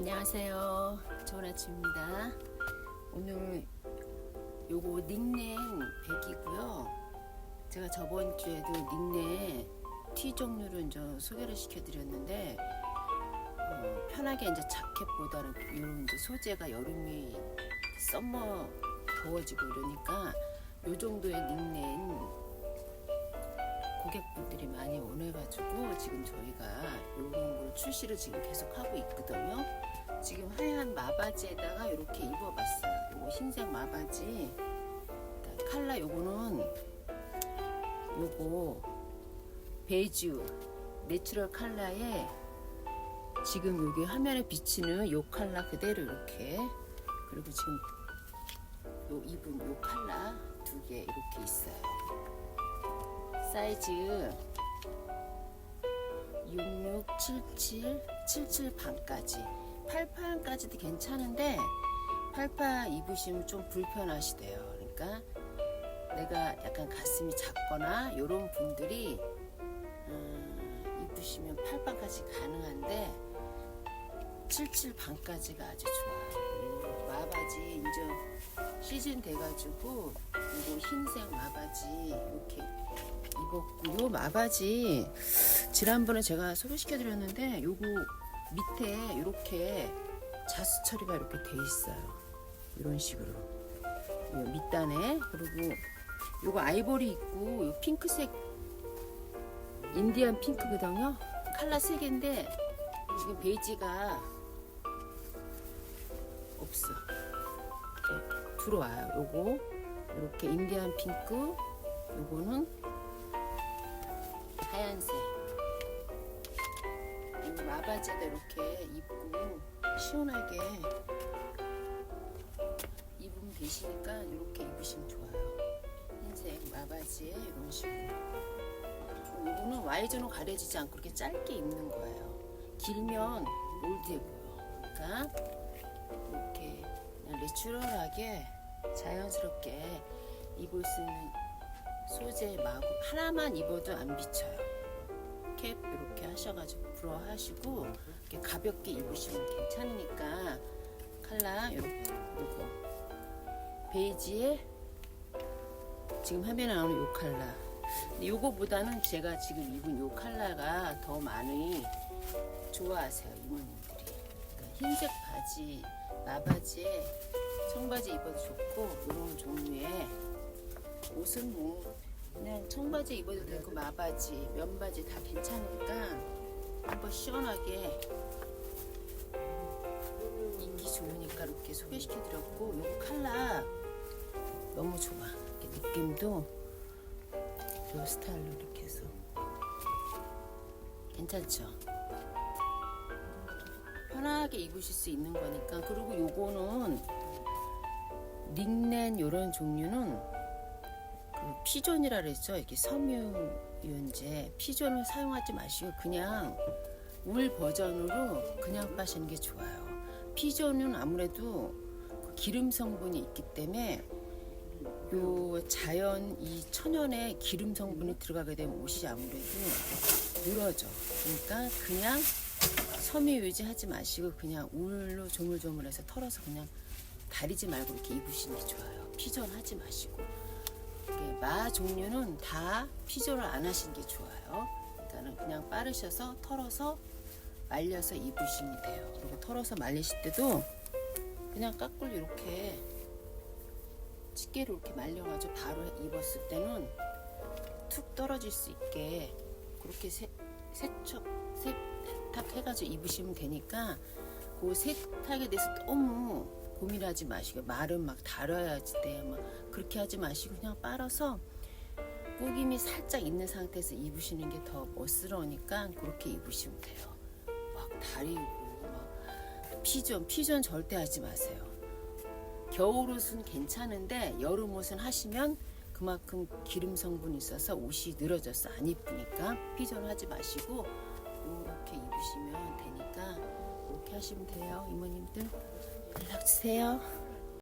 안녕하세요. 좋은 아침입니다. 오늘 요거 닉넨 100이고요. 제가 저번 주에도 닉넨 티 종류를 이제 소개를 시켜드렸는데 어, 편하게 이제 자켓보다는 이런 이제 소재가 여름이 썸머 더워지고 이러니까 요 정도의 닉넨 고객분들이 많이 원해가지고 지금 저희가 이런 걸 출시를 지금 계속 하고 있거든요. 지금 하얀 마바지에다가 이렇게 입어봤어요. 요거 흰색 마바지. 칼라 요거는 요거 베이지 내추럴 칼라에 지금 여기 화면에 비치는 요 칼라 그대로 이렇게 그리고 지금 요 입은 요 칼라 두 개 이렇게 있어요. 사이즈 66, 77, 77 반까지 88까지도 괜찮은데 88 입으시면 좀 불편하시대요. 그러니까 내가 약간 가슴이 작거나 이런 분들이 음, 입으시면 88까지 가능한데 77 반까지가 아주 좋아요. 마바지 이제 시즌 돼가지고 이거 흰색 마바지 이렇게 입었고 요 마바지 지난번에 제가 소개시켜드렸는데 요거 밑에 이렇게 자수 처리가 이렇게 돼 있어요. 이런 식으로 요 밑단에 그리고 요거 아이보리 있고 요 핑크색 인디안 핑크거든요. 칼라 세 개인데 지금 베이지가 없어. 들어와요. 요거. 이렇게 인디안 핑크. 요거는 하얀색. 이 마바지에다 이렇게 입고 시원하게 입으면 되시니까 이렇게 입으시면 좋아요. 흰색 마바지에 이런 식으로. 이거는 Y존으로 가려지지 않고 이렇게 짧게 입는 거예요. 길면 올드해 보여. 그러니까 이렇게 내추럴하게 자연스럽게 입을 수 있는 소재 마구 하나만 입어도 안 비쳐요. 캡 이렇게 하셔가지고 불어 하시고 이렇게 가볍게 입으시면 괜찮으니까 칼라 이렇게 이거 베이지에 지금 화면에 나오는 요 칼라 요거보다는 제가 지금 입은 요 칼라가 더 많이 좋아하세요 이모님들이 그러니까 흰색 바지 마바지에 청바지 입어도 좋고 이런 종류의 옷은 뭐 그냥 청바지 입어도 되고 마바지, 면바지 다 괜찮으니까 한번 시원하게 입기 좋으니까 이렇게 소개시켜드렸고 요 칼라 너무 좋아 이렇게 느낌도 요 스타일로 이렇게 해서 괜찮죠? 편하게 입으실 수 있는 거니까 그리고 요거는 닉넨 요런 종류는 그 피존이라 그랬죠. 이렇게 섬유유연제 피존을 사용하지 마시고 그냥 울 버전으로 그냥 빠시는 게 좋아요. 피존은 아무래도 그 기름 성분이 있기 때문에 요 자연 이 천연의 기름 성분이 들어가게 되면 옷이 아무래도 늘어져. 그러니까 그냥 섬유 유지하지 마시고 그냥 울로 조물조물해서 털어서 그냥 다리지 말고 이렇게 입으시는 게 좋아요. 피존 하지 마시고. 이게 마 종류는 다 피조를 안 하시는 게 좋아요. 일단은 그냥 빠르셔서 털어서 말려서 입으시면 돼요. 그리고 털어서 말리실 때도 그냥 까꿀 이렇게 집게로 이렇게 말려가지고 바로 입었을 때는 툭 떨어질 수 있게 그렇게 세, 세척, 세 탁 해가지고 입으시면 되니까 그 세탁에 대해서 너무 고민하지 마시고 말은 막 다뤄야지 돼 막 그렇게 하지 마시고 그냥 빨아서 꾸김이 살짝 있는 상태에서 입으시는 게 더 멋스러우니까 그렇게 입으시면 돼요. 막 다리고 막 피존 피존 절대 하지 마세요. 겨울 옷은 괜찮은데 여름 옷은 하시면 그만큼 기름 성분이 있어서 옷이 늘어져서 안 이쁘니까 피존 하지 마시고 이렇게 입으시면 되니까 이렇게 하시면 돼요 이모님들 연락 주세요.